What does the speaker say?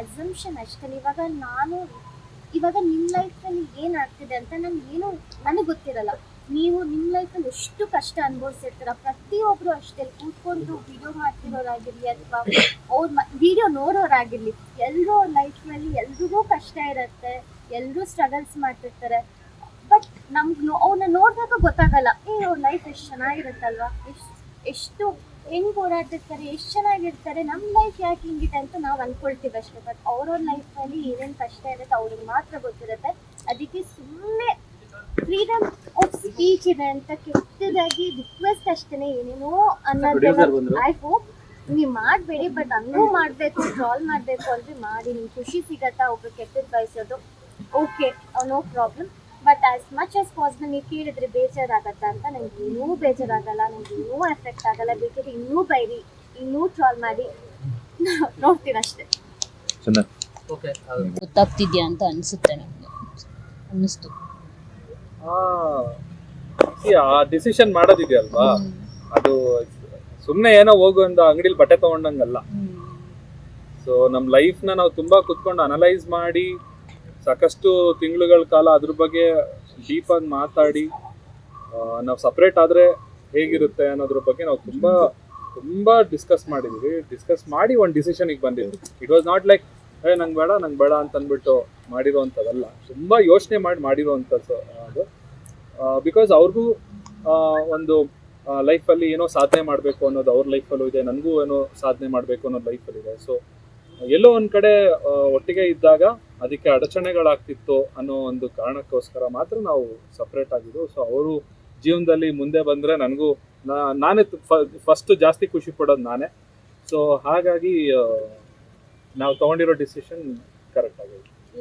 Assumption ಅಷ್ಟೇ. ಇವಾಗ ನಾನು, ಇವಾಗ ನಿಮ್ಮ ಲೈಫಲ್ಲಿ ಏನಾಗ್ತಿದೆ ಅಂತ ನಾನು ಏನು, ನನಗೆ ಗೊತ್ತಿರಲ್ಲ. ನೀವು ನಿಮ್ಮ ಲೈಫಲ್ಲಿ ಎಷ್ಟು ಕಷ್ಟ ಅನುಭವಿಸಿರ್ತೀರ? ಪ್ರತಿಯೊಬ್ಬರು ಅಷ್ಟೇ ಕೂತ್ಕೊಂಡು ವಿಡಿಯೋ ಮಾಡ್ತಿರೋರಾಗಿರ್ಲಿ ಅಥವಾ ಅವ್ರ ವಿಡಿಯೋ ನೋಡೋರಾಗಿರ್ಲಿ ಎಲ್ಲರೂ ಲೈಫ್ನಲ್ಲಿ ಎಲ್ರಿಗೂ ಕಷ್ಟ ಇರುತ್ತೆ ಎಲ್ಲರೂ ಸ್ಟ್ರಗಲ್ಸ್ ಮಾಡ್ತಿರ್ತಾರೆ. ಬಟ್ ನಮ್ಗೆ ಅವ್ರನ್ನ ನೋಡಿದಾಗ ಗೊತ್ತಾಗಲ್ಲ, ಏ, ಅವ್ರ ಲೈಫ್ ಎಷ್ಟು ಚೆನ್ನಾಗಿರುತ್ತಲ್ವಾ? ಎಷ್ಟು ಎಷ್ಟು ಹೆಂಗ್ ಓಡಾಡ್ತಿರ್ತಾರೆ ಎಷ್ಟು ಚೆನ್ನಾಗಿರ್ತಾರೆ ನಮ್ಮ ಲೈಫ್ ಯಾಕೆ ಹಿಂಗಿದೆ ಅಂತ ನಾವು ಅನ್ಕೊಳ್ತೀವಿ ಅಷ್ಟೇ. ಬಟ್ ಅವ್ರವ್ರ ಲೈಫಲ್ಲಿ ಏನೇನ್ ಕಷ್ಟ ಇರುತ್ತೆ ಅವ್ರಿಗೆ ಮಾತ್ರ ಗೊತ್ತಿರುತ್ತೆ. ಅದಕ್ಕೆ ಸುಮ್ಮನೆ ಫ್ರೀಡಮ್ ಆಫ್ ಸ್ಪೀಚ್ ಇದೆ ಅಂತ ಕೆಟ್ಟದಾಗಿ ರಿಕ್ವೆಸ್ಟ್ ಅಷ್ಟೇನೆ ಏನೇನೋ ಅನ್ನೋದು ಐ ಹೋಪ್ ನೀವು ಮಾಡಬೇಡಿ ಬಟ್ ಹಂಗೂ ಮಾಡಬೇಕು ಟ್ರಾಲ್ ಮಾಡಬೇಕು ಅಂದ್ರೆ ಮಾಡಿ ನಿಮ್ಗೆ ಖುಷಿ ಸಿಗತ್ತಾ ಒಬ್ರು ಕೆಟ್ಟದ್ದು ಬಯಸೋದು? Okay no problem but as much as possible ನೀವು ಕೇಳಿದ್ರೆ ಬೇಜಾರಾಗತ್ತ ಅಂತ ನನಗೆ ಇನ್ನೂ ಬೇಜಾರಾಗಲ್ಲ ನನಗೆ ಇನ್ನೂ ಎಫೆಕ್ಟ್ ಆಗಲ್ಲ. ಬೇಕಿದ್ರೆ ಇನ್ನೂ ಬೈರಿ ಇನ್ನೂ ಟ್ರಾಲ್ ಮಾಡಿ. ನೋಡ್ತೀನಿ ಅಷ್ಟೇ. ಗೊತ್ತಾಗ್ತಿದ್ಯಾ ಅಂತ ಅನ್ಸುತ್ತೆ ನನಗೆ ಅನ್ನಿಸ್ತು ಆ ಡಿಸಿಷನ್ ಮಾಡೋದಿದೆಯಲ್ವಾ? ಅದು ಸುಮ್ಮನೆ ಏನೋ ಹೋಗು ಅಂತ ಅಂಗಡಿಲಿ ಬಟ್ಟೆ ತಗೊಂಡಂಗಲ್ಲ. ಸೊ ನಮ್ಮ ಲೈಫ್ನ ನಾವು ತುಂಬಾ ಕುತ್ಕೊಂಡು ಅನಲೈಸ್ ಮಾಡಿ ಸಾಕಷ್ಟು ತಿಂಗಳುಗಳ ಕಾಲ ಅದ್ರ ಬಗ್ಗೆ ಡೀಪಾಗಿ ಮಾತಾಡಿ ನಾವು ಸಪ್ರೇಟ್ ಆದರೆ ಹೇಗಿರುತ್ತೆ ಅನ್ನೋದ್ರ ಬಗ್ಗೆ ನಾವು ತುಂಬಾ ತುಂಬಾ ಡಿಸ್ಕಸ್ ಮಾಡಿದ್ವಿ. ಡಿಸ್ಕಸ್ ಮಾಡಿ ಒಂದು ಡಿಸಿಷನಿಗೆ ಬಂದಿದ್ವಿ. ಇಟ್ ವಾಸ್ ನಾಟ್ ಲೈಕ್ ಏ, ನಂಗೆ ಬೇಡ ನಂಗೆ ಬೇಡ ಅಂತ ಅಂದ್ಬಿಟ್ಟು ಮಾಡಿರೋವಂಥದ್ದಲ್ಲ. ತುಂಬ ಯೋಚನೆ ಮಾಡಿ ಮಾಡಿರೋವಂಥದ್ದು ಅದು. ಬಿಕಾಸ್ ಅವ್ರಿಗೂ ಒಂದು ಲೈಫಲ್ಲಿ ಏನೋ ಸಾಧನೆ ಮಾಡಬೇಕು ಅನ್ನೋದು ಅವ್ರ ಲೈಫಲ್ಲೂ ಇದೆ, ನನಗೂ ಏನೋ ಸಾಧನೆ ಮಾಡಬೇಕು ಅನ್ನೋದು ಲೈಫಲ್ಲಿದೆ ಸೊ ಎಲ್ಲೋ ಒಂದು ಕಡೆ ಒಟ್ಟಿಗೆ ಇದ್ದಾಗ ಅದಕ್ಕೆ ಅಡಚಣೆಗಳಾಗ್ತಿತ್ತು ಅನ್ನೋ ಒಂದು ಕಾರಣಕ್ಕೋಸ್ಕರ ಮಾತ್ರ ನಾವು ಸಪ್ರೇಟ್ ಆಗಿದ್ದು. ಸೊ ಅವರು ಜೀವನದಲ್ಲಿ ಮುಂದೆ ಬಂದರೆ ನನಗೂ ನಾನೇ ಫಸ್ಟ್ ಜಾಸ್ತಿ ಖುಷಿ ಪಡೋದು ನಾನೇ. ಸೊ ಹಾಗಾಗಿ ನಾವು ತಗೊಂಡಿರೋ ಡಿಸಿಷನ್